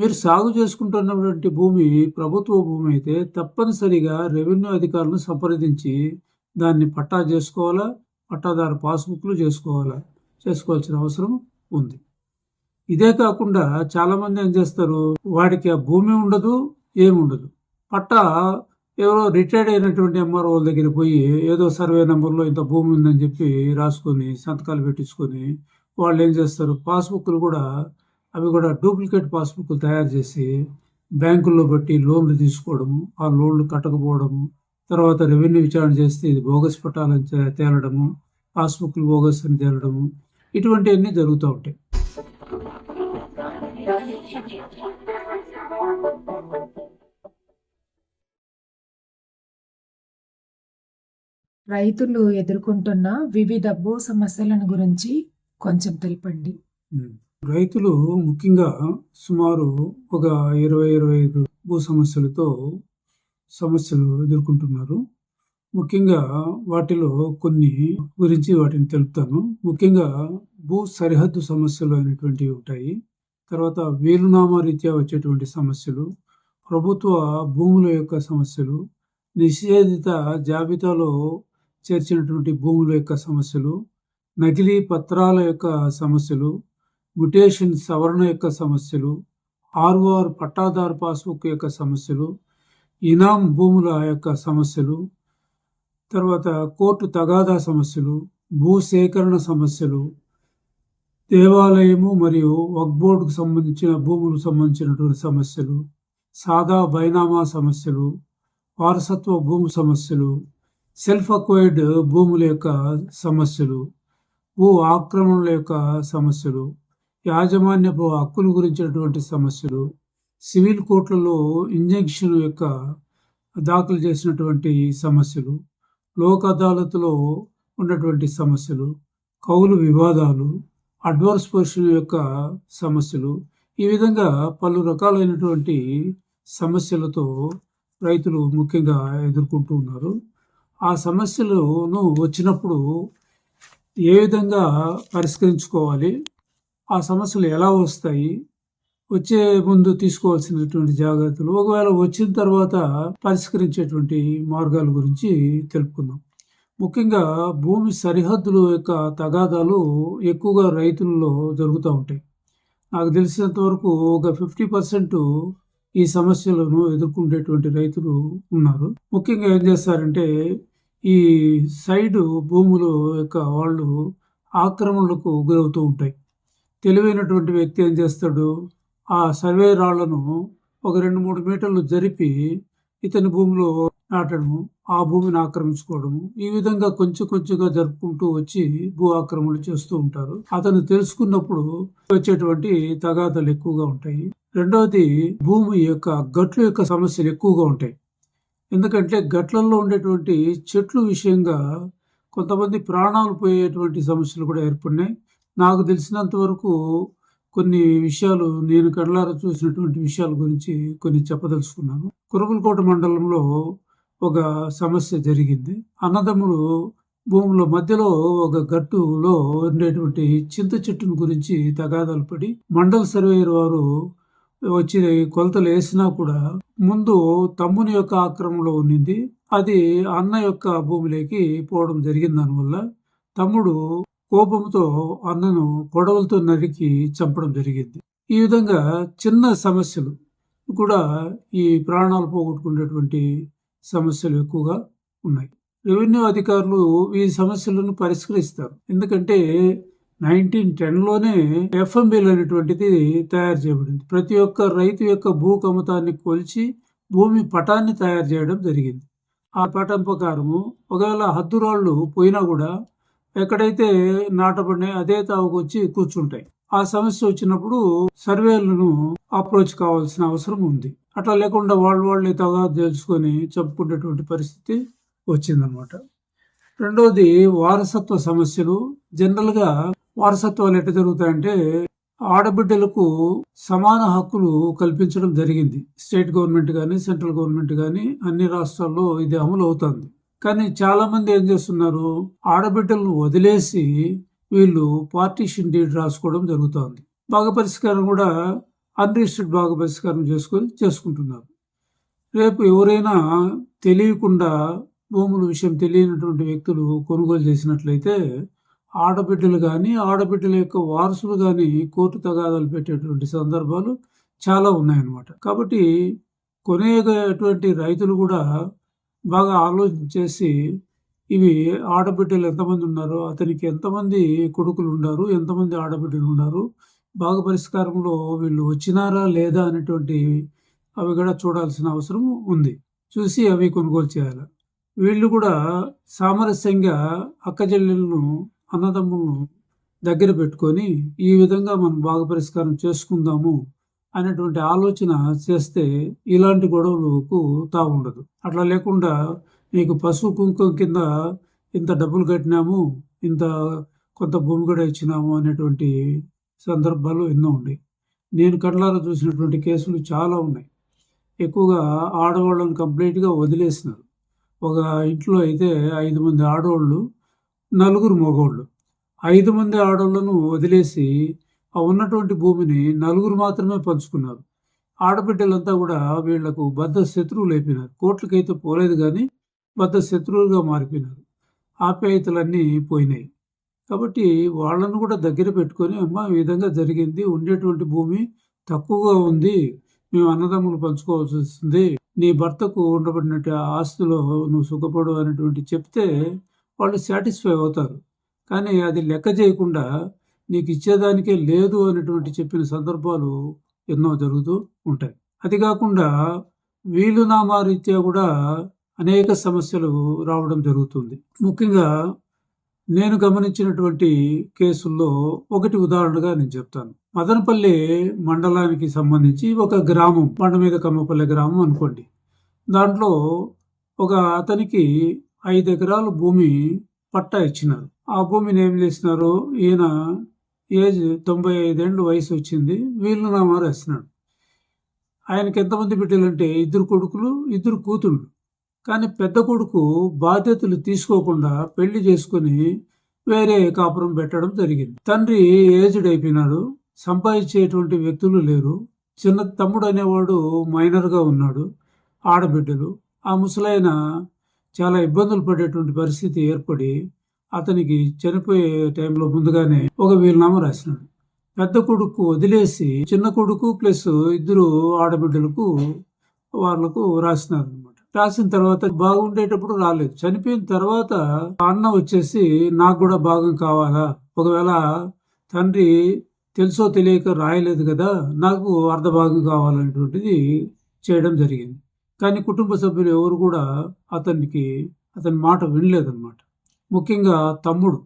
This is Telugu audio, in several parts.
మీరు సాగు చేసుకుంటున్నటువంటి భూమి ప్రభుత్వ భూమి అయితే తప్పనిసరిగా రెవెన్యూ అధికారులను సంప్రదించి దాన్ని పట్టా చేసుకోవాలా? పట్టాదారు పాస్బుక్లు చేసుకోవాలా? చేసుకోవాల్సిన అవసరం ఉంది. ఇదే కాకుండా చాలామంది ఏం చేస్తారు? వాడికి ఆ భూమి ఉండదు ఏముండదు పట్టా ఎవరో రిటైర్డ్ అయినటువంటి ఎంఆర్ఓ దగ్గర పోయి ఏదో సర్వే నెంబర్లో ఇంత భూమి ఉందని చెప్పి రాసుకొని సంతకాలు పెట్టించుకొని వాళ్ళు ఏం చేస్తారు? పాస్బుక్లు కూడా అవి కూడా డూప్లికేట్ పాస్బుక్లు తయారు చేసి బ్యాంకుల్లో బట్టి లోన్లు తీసుకోవడము ఆ లోన్లు కట్టకపోవడము తర్వాత రెవెన్యూ విచారణ చేస్తే ఇది బోగస్ పట్టాలని తేలడము పాస్బుక్లు బోగస్ అని తేలడము ఇటువంటివన్నీ జరుగుతూ ఉంటాయి రైతులు ఎదుర్కొంటున్న వివిధ భూ సమస్యలను గురించి కొంచెం తెలపండి. రైతులు ముఖ్యంగా సుమారు ఒక ఇరవై ఇరవై ఐదు భూ సమస్యలతో సమస్యలు ఎదుర్కొంటున్నారు. ముఖ్యంగా వాటిలో కొన్ని గురించి వాటిని తెలుపుతాను. ముఖ్యంగా భూ సరిహద్దు సమస్యలు అనేటువంటివి ఉంటాయి. తర్వాత వీలునామా రీత్యా వచ్చేటువంటి సమస్యలు ప్రభుత్వ భూముల యొక్క సమస్యలు నిషేధిత జాబితాలో చేర్చినటువంటి భూముల యొక్క సమస్యలు నకిలీ పత్రాల యొక్క సమస్యలు మ్యుటేషన్ సవరణ యొక్క సమస్యలు ఆర్ఓఆర్ పట్టాదారు పాస్బుక్ యొక్క సమస్యలు ఇనాం భూముల యొక్క సమస్యలు తర్వాత కోర్టు తగాదా సమస్యలు భూ సేకరణ సమస్యలు దేవాలయము మరియు వక్బోర్డుకు సంబంధించిన భూములకు సంబంధించినటువంటి సమస్యలు సాదా బైనామా సమస్యలు వారసత్వ భూమి సమస్యలు సెల్ఫ్ అక్వైర్డ్ భూముల యొక్క సమస్యలు భూ ఆక్రమణల యొక్క సమస్యలు యాజమాన్యపు హక్కుల గురించినటువంటి సమస్యలు సివిల్ కోర్టులలో ఇంజంక్షన్ యొక్క దాఖలు చేసినటువంటి సమస్యలు లోక్ అదాలత్లో ఉన్నటువంటి సమస్యలు కౌలు వివాదాలు అడ్వర్స్ పొజిషన్ యొక్క సమస్యలు ఈ విధంగా పలు రకాలైనటువంటి సమస్యలతో రైతులు ముఖ్యంగా ఎదుర్కొంటూ ఉన్నారు. ఆ సమస్యలను వచ్చినప్పుడు ఏ విధంగా పరిష్కరించుకోవాలి? ఆ సమస్యలు ఎలా వస్తాయి? వచ్చే ముందు తీసుకోవాల్సినటువంటి జాగ్రత్తలు ఒకవేళ వచ్చిన తర్వాత పరిష్కరించేటువంటి మార్గాల గురించి తెలుపుకుందాం. ముఖ్యంగా భూమి సరిహద్దుల యొక్క తగాదాలు ఎక్కువగా రైతుల్లో జరుగుతూ ఉంటాయి. నాకు తెలిసినంత వరకు ఒక ఫిఫ్టీ పర్సెంట్ ఈ సమస్యలను ఎదుర్కొనేటువంటి రైతులు ఉన్నారు. ముఖ్యంగా ఏం చేస్తారంటే ఈ సైడు భూములు యొక్క వాళ్ళు ఆక్రమణలకు గురవుతూ ఉంటాయి. తెలివైనటువంటి వ్యక్తి ఏం చేస్తాడు? ఆ సర్వే రాళ్ళను ఒక రెండు మూడు మీటర్లు జరిపి ఇతని భూమిలో నాటడము ఆ భూమిని ఆక్రమించుకోవడము. ఈ విధంగా కొంచెం కొంచెంగా జరుపుకుంటూ వచ్చి భూ ఆక్రమణలు చేస్తూ ఉంటారు. అతను తెలుసుకున్నప్పుడు వచ్చేటువంటి తగాదాలు ఎక్కువగా ఉంటాయి. రెండవది భూమి యొక్క గట్లు యొక్క సమస్యలు ఎక్కువగా ఉంటాయి. ఎందుకంటే గట్లల్లో ఉండేటువంటి చెట్లు విషయంగా కొంతమంది ప్రాణాలు పోయేటువంటి సమస్యలు కూడా ఏర్పడినాయి. నాకు తెలిసినంత వరకు కొన్ని విషయాలు నేను కళ్ళారా చూసినటువంటి విషయాల గురించి కొన్ని చెప్పదలుచుకున్నాను. కురబులకోట మండలంలో ఒక సమస్య జరిగింది. అన్నదమ్ముడు భూముల మధ్యలో ఒక గట్టులో ఉండేటువంటి చింత చెట్టును గురించి తగాదాలు పడి మండల సర్వేయర్ వారు వచ్చి కొలతలు వేసినా కూడా ముందు తమ్ముని యొక్క ఆక్రమణలో ఉన్నింది అది అన్న యొక్క భూమిలోకి పోవడం జరిగింది. దానివల్ల తమ్ముడు కోపంతో అన్నను గొడవలతో నరికి చంపడం జరిగింది. ఈ విధంగా చిన్న సమస్యలు కూడా ఈ ప్రాణాలు పోగొట్టుకునేటువంటి సమస్యలు ఎక్కువగా ఉన్నాయి. రెవెన్యూ అధికారులు ఈ సమస్యలను పరిష్కరిస్తారు. ఎందుకంటే నైన్టీన్ టెన్లోనే ఎఫ్ఎంబిల్ అనేటువంటిది తయారు చేయబడింది. ప్రతి ఒక్క రైతు యొక్క భూ కమతాన్ని కొలిచి భూమి పటాన్ని తయారు చేయడం జరిగింది. ఆ పటం ప్రకారము ఒకవేళ హద్దురాళ్ళు పోయినా కూడా ఎక్కడైతే నాటబడినాయి అదే తావుకు వచ్చి కూర్చుంటాయి. ఆ సమస్య వచ్చినప్పుడు సర్వేలను అప్రోచ్ కావాల్సిన అవసరం ఉంది. అట్లా లేకుండా వాళ్ళు వాళ్ళే తగా తెలుసుకొని చెప్పుకునేటువంటి పరిస్థితి వచ్చిందనమాట రెండవది వారసత్వ సమస్యలు. జనరల్గా వారసత్వాలు ఎట్లా జరుగుతాయంటే ఆడబిడ్డలకు సమాన హక్కులు కల్పించడం జరిగింది. స్టేట్ గవర్నమెంట్ కానీ సెంట్రల్ గవర్నమెంట్ కానీ అన్ని రాష్ట్రాల్లో ఇది అమలు అవుతుంది కానీ చాలా మంది ఏం చేస్తున్నారు? ఆడబిడ్డలను వదిలేసి వీళ్ళు పార్టీషన్ డీడ్ రాసుకోవడం జరుగుతోంది. బాగా పరిష్కారం కూడా అన్రిజిస్టర్డ్ భాగ పరిష్కారం చేసుకొని చేసుకుంటున్నారు. రేపు ఎవరైనా తెలియకుండా భూముల విషయం తెలియనటువంటి వ్యక్తులు కొనుగోలు చేసినట్లయితే ఆడబిడ్డలు కానీ ఆడబిడ్డల యొక్క వారసులు కానీ కోర్టు తగాదాలు పెట్టేటువంటి సందర్భాలు చాలా ఉన్నాయన్నమాట. కాబట్టి కొనేటువంటి రైతులు కూడా బాగా ఆలోచన చేసి ఇవి ఆడబిడ్డలు ఎంతమంది ఉన్నారో అతనికి ఎంతమంది కొడుకులు ఉన్నారు ఎంతమంది ఆడబిడ్డలు ఉన్నారు భాగ పరిష్కారంలో వీళ్ళు వచ్చినారా లేదా అనేటువంటి అవి కూడా చూడాల్సిన అవసరం ఉంది. చూసి అవి కొనుగోలు చేయాలి. వీళ్ళు కూడా సామరస్యంగా అక్కజెల్లెలను అన్నదమ్ములను దగ్గర పెట్టుకొని ఈ విధంగా మనం భాగ పరిష్కారం చేసుకుందాము అనేటువంటి ఆలోచన చేస్తే ఇలాంటి గొడవలకు తాగుండదు అట్లా లేకుండా నీకు పశువు కుంకుమ కింద ఇంత డబ్బులు కట్టినాము ఇంత కొంత భూమి కూడా ఇచ్చినాము అనేటువంటి సందర్భాలు ఎన్నో ఉన్నాయి. నేను కళ్ళారా చూసినటువంటి కేసులు చాలా ఉన్నాయి. ఎక్కువగా ఆడవాళ్ళని కంప్లీట్గా వదిలేసినారు. ఒక ఇంట్లో అయితే ఐదు మంది ఆడవాళ్ళు నలుగురు మగవాళ్ళు ఐదు మంది ఆడవాళ్ళను వదిలేసి ఆ ఉన్నటువంటి భూమిని నలుగురు మాత్రమే పంచుకున్నారు. ఆడబిడ్డలంతా కూడా వీళ్ళకు బద్ద శత్రువులు అయిపోయినారు. కోట్లకైతే పోలేదు కానీ బద్ద శత్రువులుగా మారిపోయినారు. ఆప్యాయతలన్నీ పోయినాయి. కాబట్టి వాళ్ళను కూడా దగ్గర పెట్టుకొని అమ్మ ఈ విధంగా జరిగింది ఉండేటువంటి భూమి తక్కువగా ఉంది మేము అన్నదమ్ములు పంచుకోవాల్సి వస్తుంది నీ భర్తకు ఉండబడినట్టు ఆస్తిలో నువ్వు సుఖపడు అనేటువంటి చెప్తే వాళ్ళు సాటిస్ఫై అవుతారు. కానీ అది లెక్క చేయకుండా నీకు ఇచ్చేదానికే లేదు అనేటువంటి చెప్పిన సందర్భాలు ఎన్నో జరుగుతూ ఉంటాయి. అది కాకుండా వీలునామా రీత్యా కూడా అనేక సమస్యలు రావడం జరుగుతుంది. ముఖ్యంగా నేను గమనించినటువంటి కేసుల్లో ఒకటి ఉదాహరణగా నేను చెప్తాను. మదనపల్లి మండలానికి సంబంధించి ఒక గ్రామం పండ మీద కమ్మపల్లి గ్రామం అనుకోండి. దాంట్లో ఒక అతనికి ఐదు ఎకరాలు భూమి పట్టా ఇచ్చినారు. ఆ భూమిని ఏం చేసినారు? ఈయన ఏజ్ తొంభై ఐదేళ్ళు వయసు వచ్చింది. వీళ్ళు నా మారేస్తున్నాడు ఆయనకి ఎంతమంది బిడ్డలంటే ఇద్దరు కొడుకులు ఇద్దరు కూతుళ్ళు. కానీ పెద్ద కొడుకు బాధ్యతలు తీసుకోకుండా పెళ్ళి చేసుకుని వేరే కాపురం పెట్టడం జరిగింది. తండ్రి ఏజ్డ్ అయిపోయినాడు. సంపాదించేటువంటి వ్యక్తులు లేరు. చిన్న తమ్ముడు అనేవాడు మైనర్గా ఉన్నాడు. ఆడబిడ్డలు. ఆ ముసలాయన చాలా ఇబ్బందులు పడేటువంటి పరిస్థితి ఏర్పడి అతనికి చనిపోయే టైంలో ముందుగానే ఒక వీలునామా రాసినాడు. పెద్ద కొడుకు వదిలేసి చిన్న కొడుకు ప్లస్ ఇద్దరు ఆడబిడ్డలకు వాళ్ళకు రాసినారు అనమాట రాసిన తర్వాత బాగుండేటప్పుడు రాలేదు. చనిపోయిన తర్వాత అన్న వచ్చేసి నాకు కూడా భాగం కావాలా? ఒకవేళ తండ్రి తెలుసో తెలియక రాయలేదు కదా నాకు అర్ధ భాగం కావాలనేటువంటిది చేయడం జరిగింది. కానీ కుటుంబ సభ్యులు ఎవరు కూడా అతనికి అతని మాట వినలేదన్నమాట. ముఖ్యంగా తమ్ముడు.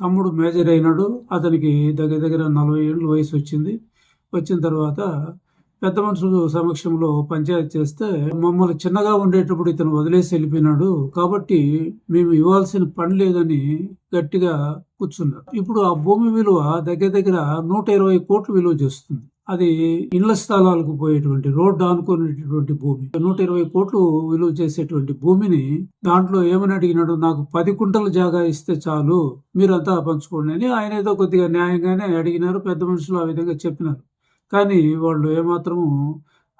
తమ్ముడు మేజర్ అయినాడు. అతనికి దగ్గర దగ్గర నలభై ఏళ్ళు వయసు వచ్చింది. వచ్చిన తర్వాత పెద్ద మనుషులు సమక్షంలో పంచాయతీ చేస్తే మమ్మల్ని చిన్నగా ఉండేటప్పుడు ఇతను వదిలేసి వెళ్ళిపోయినాడు. కాబట్టి మేము ఇవ్వాల్సిన పని లేదని గట్టిగా కూర్చున్నారు. ఇప్పుడు ఆ భూమి విలువ దగ్గర దగ్గర నూట ఇరవై కోట్లు విలువ చేస్తుంది. అది ఇండ్ల స్థలాలకు పోయేటువంటి రోడ్డు ఆనుకునేటటువంటి భూమి. నూట ఇరవై కోట్లు విలువ చేసేటువంటి భూమిని దాంట్లో ఏమని అడిగినాడు? నాకు పది కుంటల జాగా ఇస్తే చాలు మీరంతా పంచుకోండి అని ఆయన ఏదో కొద్దిగా న్యాయంగానే అడిగినారు పెద్ద మనుషులు ఆ విధంగా చెప్పినారు. కానీ వాళ్ళు ఏమాత్రము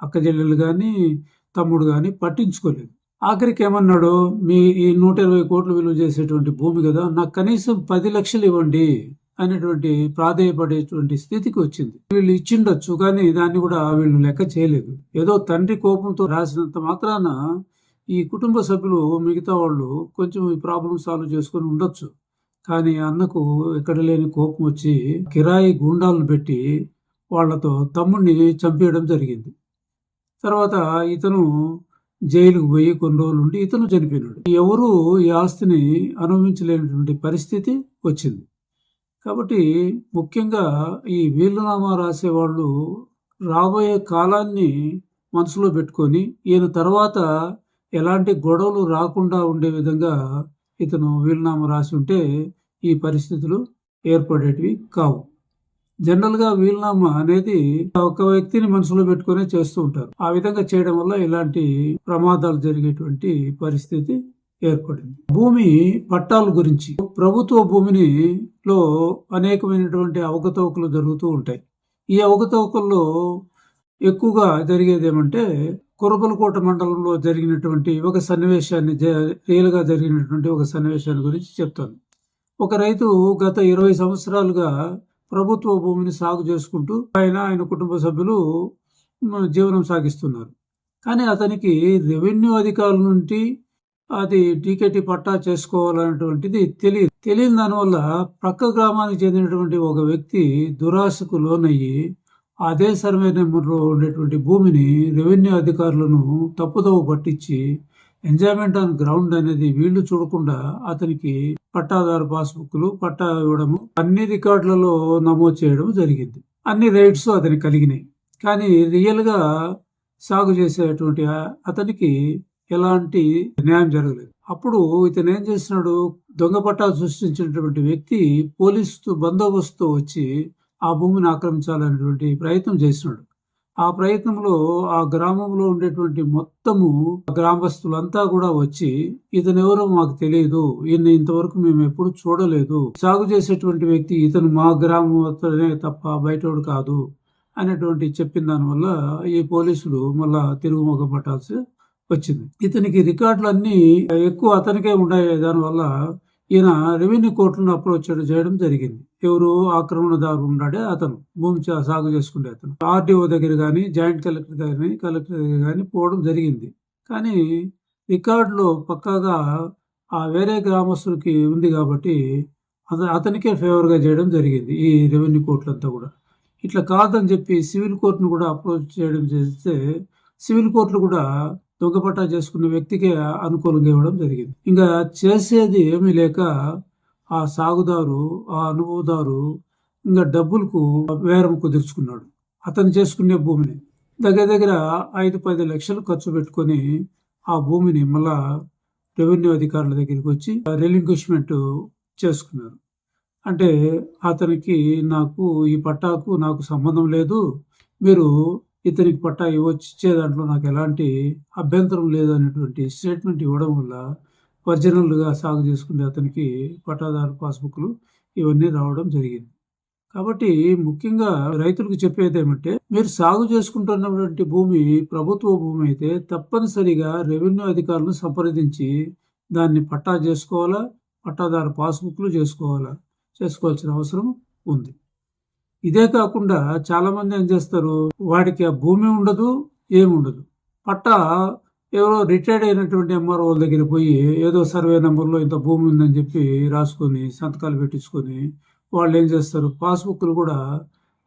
అక్క చెల్లెలు కానీ తమ్ముడు కానీ పట్టించుకోలేదు. ఆఖరికి ఏమన్నాడు? మీ ఈ నూట ఇరవై కోట్లు విలువ చేసేటువంటి భూమి కదా నాకు కనీసం పది లక్షలు ఇవ్వండి. అనేటువంటి ప్రాధేయపడేటువంటి స్థితికి వచ్చింది. వీళ్ళు ఇచ్చిండొచ్చు కానీ దాన్ని కూడా వీళ్ళు లెక్క చేయలేదు. ఏదో తండ్రి కోపంతో రాసినంత మాత్రాన ఈ కుటుంబ సభ్యులు మిగతా వాళ్ళు కొంచెం ఈ ప్రాబ్లం సాల్వ్ చేసుకొని ఉండొచ్చు. కానీ అన్నకు ఎక్కడ లేని కోపం వచ్చి కిరాయి గుండాలను పెట్టి వాళ్ళతో తమ్ముడిని చంపేయడం జరిగింది. తర్వాత ఇతను జైలుకు పోయి కొన్ని రోజులు ఉండి ఇతను చనిపోయినాడు. ఎవరు ఈ ఆస్తిని అనుభవించలేనటువంటి పరిస్థితి వచ్చింది. కాబట్టి ముఖ్యంగా ఈ వీలునామా రాసేవాళ్ళు రాబోయే కాలాన్ని మనసులో పెట్టుకొని ఈయన తర్వాత ఎలాంటి గొడవలు రాకుండా ఉండే విధంగా ఇతను వీలునామా రాసి ఉంటే ఈ పరిస్థితులు ఏర్పడేటివి కావు. జనరల్గా వీలునామా అనేది ఒక వ్యక్తిని మనసులో పెట్టుకునే చేస్తూ ఉంటారు. ఆ విధంగా చేయడం వల్ల ఇలాంటి ప్రమాదాలు జరిగేటువంటి పరిస్థితి ఏర్పడింది. భూమి పట్టాల గురించి ప్రభుత్వ భూమిని లో అనేకమైనటువంటి అవకతవకలు జరుగుతూ ఉంటాయి. ఈ అవకతవకల్లో ఎక్కువగా జరిగేది ఏమంటే కురబలకోట మండలంలో జరిగినటువంటి ఒక సన్నివేశాన్ని జ- రియల్గా జరిగినటువంటి ఒక సన్నివేశాన్ని గురించి చెప్తాను. ఒక రైతు గత ఇరవై సంవత్సరాలుగా ప్రభుత్వ భూమిని సాగు చేసుకుంటూ ఆయన ఆయన కుటుంబ సభ్యులు జీవనం సాగిస్తున్నారు. కానీ అతనికి రెవెన్యూ అధికారుల నుండి అది టీకెటీ పట్టా చేసుకోవాలనేటువంటిది తెలియదు తెలియని దానివల్ల ప్రక్క గ్రామానికి చెందినటువంటి ఒక వ్యక్తి దురాశకు లోనయ్యి అదే సర్వే నెంబర్లో ఉండేటువంటి భూమిని రెవెన్యూ అధికారులను తప్పుదోవ పట్టించి ఎంజాయ్మెంట్ ఆన్ గ్రౌండ్ అనేది వీళ్ళు చూడకుండా అతనికి పట్టాదారు పాస్బుక్లు పట్టా ఇవ్వడము అన్ని రికార్డులలో నమోదు చేయడం జరిగింది. అన్ని రైట్స్ అతనికి కలిగినాయి. కానీ రియల్గా సాగు చేసేటువంటి అతనికి ఎలాంటి న్యాయం జరగలేదు. అప్పుడు ఇతను ఏం చేసినాడు దొంగ పట్టాలు సృష్టించినటువంటి వ్యక్తి పోలీసు బందోబస్తు వచ్చి ఆ భూమిని ఆక్రమించాలనేటువంటి ప్రయత్నం చేసినాడు ఆ ప్రయత్నంలో ఆ గ్రామంలో ఉండేటువంటి మొత్తము గ్రామస్తులంతా కూడా వచ్చి ఇతను ఎవరో మాకు తెలియదు. ఈయన ఇంతవరకు మేము ఎప్పుడు చూడలేదు. సాగు చేసేటువంటి వ్యక్తి ఇతను మా గ్రామం తప్ప బయటోడు కాదు అనేటువంటి చెప్పిన దానివల్ల ఈ పోలీసులు మళ్ళా తిరుగుమొగ పట్టాల్సి వచ్చింది. ఇతనికి రికార్డులు అన్ని ఎక్కువ అతనికే ఉన్నాయి. దానివల్ల ఈయన రెవెన్యూ కోర్టులను అప్రోచ్ చేయడం జరిగింది. ఎవరు ఆక్రమణదారు ఉన్నాడే అతను. భూమి చా- సాగు చేసుకునే అతను. ఆర్డీఓ దగ్గర కానీ జాయింట్ కలెక్టర్ కానీ కలెక్టర్ దగ్గర కానీ పోవడం జరిగింది. కానీ రికార్డులో పక్కాగా ఆ వేరే గ్రామస్తులకి ఉంది కాబట్టి అతనికే ఫేవర్గా చేయడం జరిగింది ఈ రెవెన్యూ కోర్టులంతా కూడా. ఇట్లా కాదని చెప్పి సివిల్ కోర్టును కూడా అప్రోచ్ చేయడం చేస్తే సివిల్ కోర్టులు కూడా దొంగపట్టా చేసుకున్న వ్యక్తికే అనుకూలంగా ఇవ్వడం జరిగింది. ఇంకా చేసేది ఏమీ లేక ఆ సాగుదారు ఆ అనుభవదారు ఇంకా డబ్బులకు వేరం కుదుర్చుకున్నాడు. అతను చేసుకునే భూమిని దగ్గర దగ్గర ఐదు పది లక్షలు ఖర్చు పెట్టుకొని ఆ భూమిని మళ్ళా రెవెన్యూ అధికారుల దగ్గరికి వచ్చి రెలింక్విష్మెంట్ చేసుకున్నారు. అంటే అతనికి నాకు ఈ పట్టాకు నాకు సంబంధం లేదు మీరు ఇతనికి పట్టా ఇవ్వచ్చే దాంట్లో నాకు ఎలాంటి అభ్యంతరం లేదు అనేటువంటి స్టేట్మెంట్ ఇవ్వడం వల్ల ఒరిజినల్గా సాగు చేసుకునే అతనికి పట్టాదారు పాస్బుక్లు ఇవన్నీ రావడం జరిగింది. కాబట్టి ముఖ్యంగా రైతులకు చెప్పేది ఏమంటే మీరు సాగు చేసుకుంటున్నటువంటి భూమి ప్రభుత్వ భూమి అయితే తప్పనిసరిగా రెవెన్యూ అధికారులను సంప్రదించి దాన్ని పట్టా చేసుకోవాలా? పట్టాదారు పాస్బుక్లు చేసుకోవాలా? చేసుకోవాల్సిన అవసరం ఉంది. ఇదే కాకుండా చాలామంది ఏం చేస్తారు? వాడికి ఆ భూమి ఉండదు ఏముండదు పట్టా ఎవరో రిటైర్డ్ అయినటువంటి ఎంఆర్ఓ దగ్గర పోయి ఏదో సర్వే నెంబర్లో ఇంత భూమి ఉందని చెప్పి రాసుకొని సంతకాలు పెట్టించుకొని వాళ్ళు ఏం చేస్తారు? పాస్బుక్లు కూడా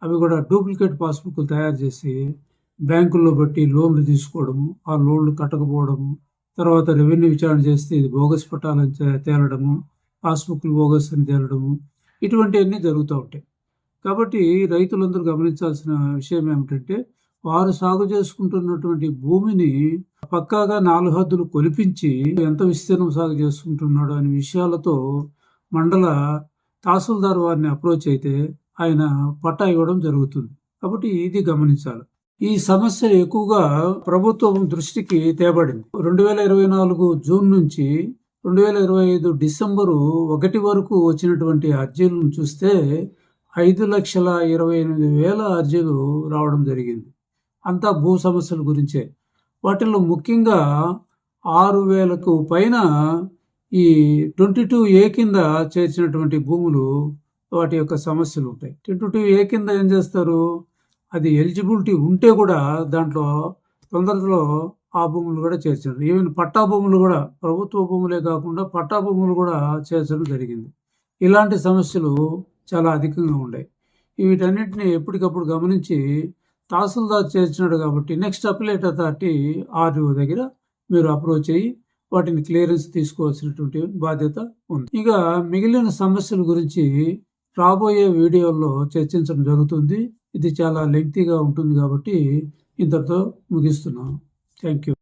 అవి కూడా డూప్లికేట్ పాస్బుక్లు తయారు చేసి బ్యాంకుల్లో బట్టి లోన్లు తీసుకోవడము ఆ లోన్లు కట్టకపోవడము తర్వాత రెవెన్యూ విచారణ చేస్తే ఇది బోగస్ పట్టాలని తేలడము పాస్బుక్లు బోగస్ అని తేలడము ఇటువంటివన్నీ జరుగుతూ ఉంటాయి. కాబట్టి రైతులందరూ గమనించాల్సిన విషయం ఏమిటంటే వారు సాగు చేసుకుంటున్నటువంటి భూమిని పక్కాగా నాలుగు హద్దులు కొలిపించి ఎంత విస్తీర్ణం సాగు చేసుకుంటున్నాడు అనే విషయాలతో మండల తహసీల్దార్ వారిని అప్రోచ్ అయితే ఆయన పట్టా ఇవ్వడం జరుగుతుంది. కాబట్టి ఇది గమనించాలి. ఈ సమస్య ఎక్కువగా ప్రభుత్వం దృష్టికి తేబడింది. రెండు వేల ఇరవై నాలుగు జూన్ నుంచి రెండు వేల ఇరవై ఐదు డిసెంబరు ఒకటి వరకు వచ్చినటువంటి అర్జీలను చూస్తే ఐదు లక్షల ఇరవై ఎనిమిది వేల అర్జీలు రావడం జరిగింది. అంతా భూ సమస్యల గురించే. వాటిలో ముఖ్యంగా ఆరు వేలకు పైన ఈ ట్వంటీ టూ ఏ కింద చేర్చినటువంటి భూములు వాటి యొక్క సమస్యలు ఉంటాయి. ట్వంటీ టూ ఏ కింద ఏం చేస్తారు? అది ఎలిజిబిలిటీ ఉంటే కూడా దాంట్లో తొందరలో ఆ భూములు కూడా చేర్చారు ఈవెన్ పట్టా భూములు కూడా ప్రభుత్వ భూములే కాకుండా పట్టా భూములు కూడా చేర్చడం జరిగింది. ఇలాంటి సమస్యలు చాలా అధికంగా ఉండేవి వీటన్నిటిని ఎప్పటికప్పుడు గమనించి తహసీల్దార్ చేర్చినాడు కాబట్టి నెక్స్ట్ అప్లేట్ అథారిటీ ఆర్డీఓ దగ్గర మీరు అప్రోచ్ అయ్యి వాటిని క్లియరెన్స్ తీసుకోవాల్సినటువంటి బాధ్యత ఉంది. ఇక మిగిలిన సమస్యల గురించి రాబోయే వీడియోల్లో చర్చించడం జరుగుతుంది. ఇది చాలా లెంగ్తీగా ఉంటుంది కాబట్టి ఇంతతో ముగిస్తున్నాను. Thank you.